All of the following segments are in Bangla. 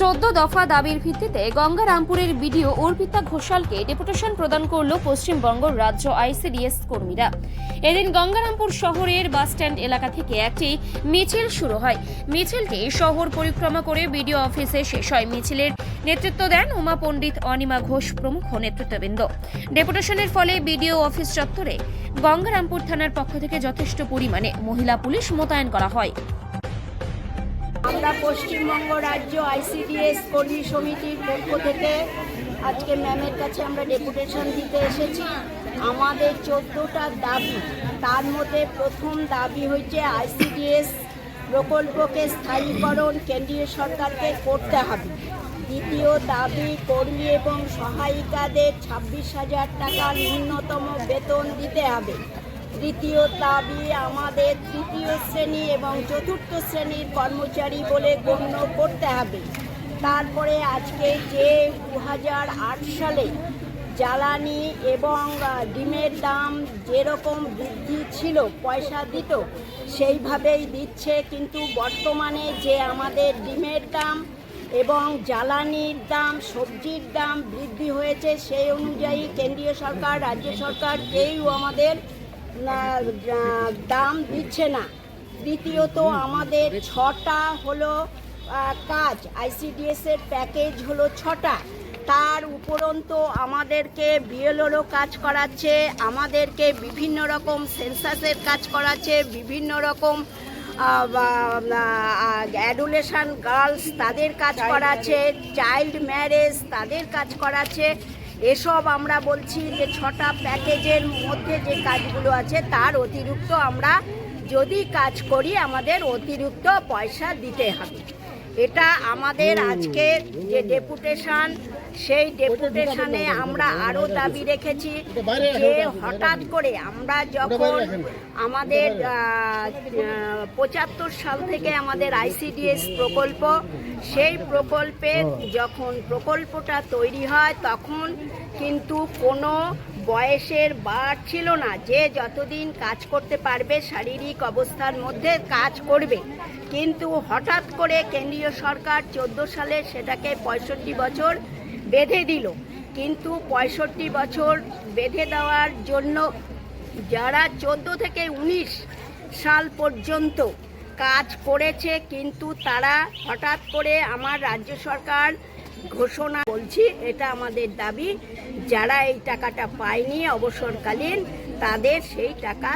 চোদ্দ দফা দাবির ভিত্তিতে গঙ্গারামপুরের বিডিও অর্পিতা ঘোষালকে ডেপুটেশন প্রদান করল পশ্চিমবঙ্গ রাজ্য আইসিডিএস কর্মীরা। এদিন গঙ্গারামপুর শহরের বাসস্ট্যান্ড এলাকা থেকে একটি মিছিল শুরু হয়। মিছিলটি শহর পরিক্রমা করে বিডিও অফিসে শেষ হয়। মিছিলের নেতৃত্ব দেন উমা পণ্ডিত অনিমা ঘোষ, প্রমুখ নেতৃত্ববৃন্দ। ডেপুটেশনের ফলে বিডিও অফিস চত্বরে গঙ্গারামপুর থানার পক্ষ থেকে যথেষ্ট পরিমাণে মহিলা পুলিশ মোতায়েন করা হয়। আমরা পশ্চিমবঙ্গ রাজ্য আইসিডিএস কর্মী সমিতির পক্ষ থেকে আজকে ম্যামের কাছে আমরা ডেপুটেশন দিতে এসেছি। আমাদের চোদ্দোটা দাবি, তার মধ্যে প্রথম দাবি হচ্ছে আইসিডিএস প্রকল্পকে স্থায়ীকরণ কেন্দ্রীয় সরকারকে করতে হবে। দ্বিতীয় দাবি, কর্মী এবং সহায়িকাদের ছাব্বিশ হাজার টাকা ন্যূনতম বেতন দিতে হবে। তৃতীয় দাবি, আমাদের তৃতীয় শ্রেণি এবং চতুর্থ শ্রেণির কর্মচারী বলে গণ্য করতে হবে। তারপরে আজকে যে দু হাজার আট সালে জ্বালানি এবং ডিমের দাম যেরকম বৃদ্ধি ছিল, পয়সা দিত, সেইভাবেই দিচ্ছে। কিন্তু বর্তমানে যে আমাদের ডিমের দাম এবং জ্বালানির দাম, সবজির দাম বৃদ্ধি হয়েছে, সেই অনুযায়ী কেন্দ্রীয় সরকার, রাজ্য সরকার, কেউ আমাদের দাম দিচ্ছে না। দ্বিতীয়ত আমাদের ছটা হলো কাজ। আইসিডিএস এর প্যাকেজ হলো ছটা। তার উপরন্ত আমাদেরকে বিএলওরও কাজ করাচ্ছে আমাদেরকে বিভিন্ন রকম সেন্সাসের কাজ করাচ্ছে বিভিন্ন রকম অ্যাডুলেশন গার্লস তাদের কাজ করাচ্ছে চাইল্ড ম্যারেজ তাদের কাজ করাচ্ছে। এসব আমরা বলছি যে ছটা প্যাকেজের মধ্যে যে কাজগুলো আছে, তার অতিরিক্ত আমরা যদি কাজ করি, আমাদের অতিরিক্ত পয়সা দিতে হবে। এটা আমাদের আজকে যে ডেপুটেশন, সেই ডেপুটেশনে আমরা আরও দাবি রেখেছি যে হঠাৎ করে আমরা যখন আমাদের পঁচাত্তর সাল থেকে আমাদের আইসিডিএস প্রকল্প, সেই প্রকল্পের যখন প্রকল্পটা তৈরি হয়, তখন কিন্তু কোনো বয়সের বার ছিল না। যে যতদিন কাজ করতে পারবে, শারীরিক অবস্থার মধ্যে কাজ করবে। কিন্তু হঠাৎ করে কেন্দ্রীয় সরকার চোদ্দ সালে সেটাকে পঁয়ষট্টি বছর বেঁধে দিল। কিন্তু পঁয়ষট্টি বছর বেঁধে দেওয়ার জন্য যারা চোদ্দ থেকে উনিশ সাল পর্যন্ত কাজ করেছে, কিন্তু তারা হঠাৎ করে আমার রাজ্য সরকার ঘোষণা বলছি এটা আমাদের দাবি। যারা এই টাকাটা পায়নি অবসরকালীন তাদের সেই টাকা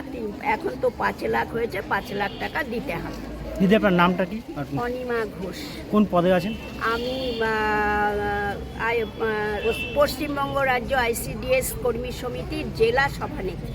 এখন তো পাঁচ লাখ হয়েছে পাঁচ লাখ টাকা দিতে হবে। দিদি আপনার নামটা কি? অনিমা ঘোষ। কোন পদে আছেন? আমি পশ্চিমবঙ্গ রাজ্য আইসিডিএস কর্মী সমিতির জেলা সভানেত্রী।